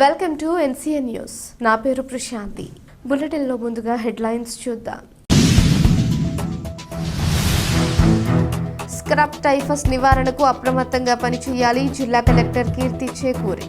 Welcome to NCN news. నా పేరు ప్రశాంతి. బులెటిన్లో ముందుగా హెడ్లైన్స్ చూద్దాం. స్క్రబ్ టైఫస్ నివారణకు అప్రమత్తంగా పనిచేయాలి జిల్లా కలెక్టర్ కీర్తి చేకూరి.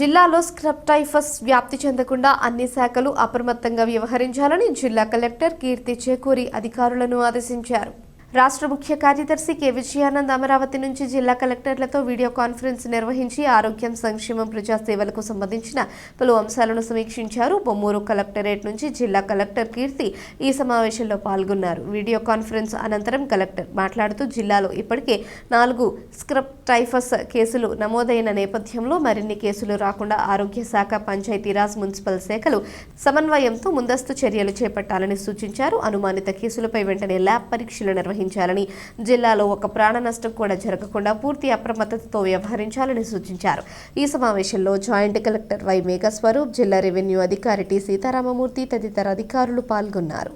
జిల్లాలో స్క్రబ్ టైఫస్ వ్యాప్తి చెందకుండా అన్ని శాఖలు అప్రమత్తంగా వ్యవహరించాలని జిల్లా కలెక్టర్ కీర్తి చేకూరి అధికారులను ఆదేశించారు. రాష్ట్ర ముఖ్య కార్యదర్శి కె. విజయానంద్ అమరావతి నుంచి జిల్లా కలెక్టర్లతో వీడియో కాన్ఫరెన్స్ నిర్వహించి ఆరోగ్యం సంక్షేమం ప్రజాసేవలకు సంబంధించిన పలు అంశాలను సమీక్షించారు. బొమ్మూరు కలెక్టరేట్ నుంచి జిల్లా కలెక్టర్ కీర్తి ఈ సమావేశంలో పాల్గొన్నారు. వీడియో కాన్ఫరెన్స్ అనంతరం కలెక్టర్ మాట్లాడుతూ జిల్లాలో ఇప్పటికే నాలుగు స్క్రబ్ టైఫస్ కేసులు నమోదైన నేపథ్యంలో మరిన్ని కేసులు రాకుండా ఆరోగ్య శాఖ పంచాయతీరాజ్ మున్సిపల్ శాఖలు సమన్వయంతో ముందస్తు చర్యలు చేపట్టాలని సూచించారు. అనుమానిత కేసులపై వెంటనే ల్యాబ్ పరీక్షలు నిర్వహించాలని జిల్లాలో ఒక ప్రాణ నష్టం కూడా జరగకుండా పూర్తి అప్రమత్తతతో వ్యవహరించాలని సూచించారు. ఈ సమావేశంలో జాయింట్ కలెక్టర్ వై మేఘస్వరూప్ జిల్లా రెవెన్యూ అధికారి టి సీతారామమూర్తి తదితర అధికారులు పాల్గొన్నారు.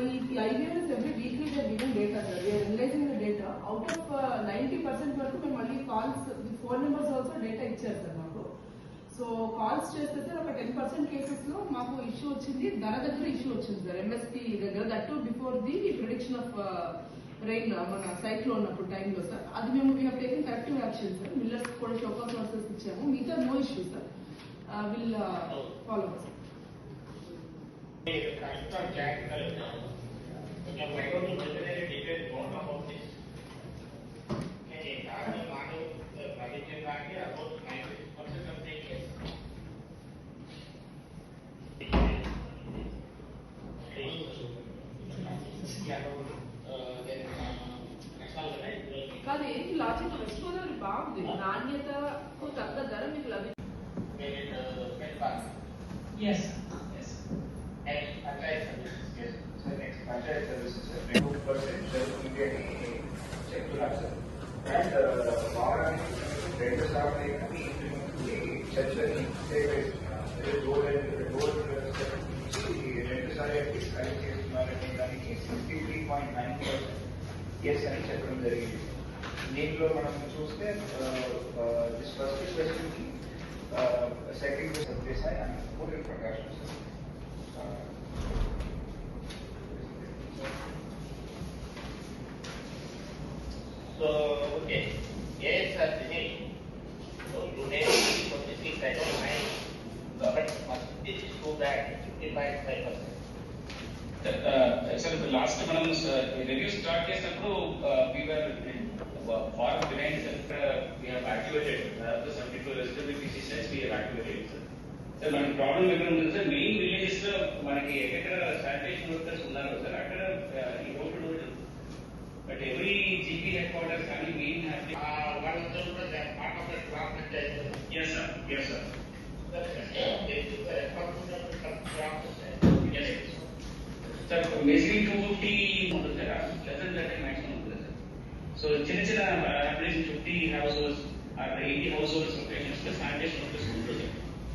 ఈ every weekly they given data sir we are the data out of ninety percent వరకు మేము మళ్ళీ calls phone numbers also data ఇచ్చారు సార్ సో కాల్స్ చేస్తే సార్ ఒక టెన్ పర్సెంట్ కేసెస్లో మాకు ఇష్యూ వచ్చింది. ధర దగ్గర ఇష్యూ వచ్చింది సార్ ఎంఎస్పీ దగ్గర. That before the production of rain మన సైక్లోన్ ఉన్నప్పుడు టైంలో సార్ అది మేము we taking corrective action sir millers కూడా షోకాస్ నోటీసెస్ ఇచ్చాము. మిగతా no issue sir will follow sir కాదు ఏంటి లాజిక్ వెస్ట్ గోదావరి బాగుంది నాణ్యతకు తగ్గ ధర మీకు లభిస్తుంది Yes. Yes. And franchise services. Yes. So next franchise services. Remove percent. There will be any check to that. And వారానికి రెండు సార్లు కానీ చర్చని డోర్ డోర్ నుంచి రెండు సార్లు కలిగి 63.9% ये సెల్ చెప్పడం జరిగింది దీంట్లో మనం చూస్తే దిస్ ఫస్ట్ క్వశ్చన్కి సెకండ్ క్వశ్చన్ చేశాయి అని పూర్తి Prakasam So, okay. Yes, sir. Sir last మనం రివ్యూ స్టార్ట్ చేసినప్పుడు వీఆర్ ఫార్ బిహైండ్ సార్ ఇక్కడ we're activated seventy two resident pieces we're activated sir sir మనకి ప్రాబ్లం ఎక్కడ ఉంటుంది సార్ మెయిన్ విలేజెస్ లో మనకి ఎక్కడ శానిటేషన్ వర్కర్స్ ఉన్నారు సార్ అక్కడ ఈ home to but every GP headquarters కానీ main Uh, basically 250 houses there are less than that in maximum. So, uh, 50 houses or uh, 80 houses of patients, the scientists of the school project.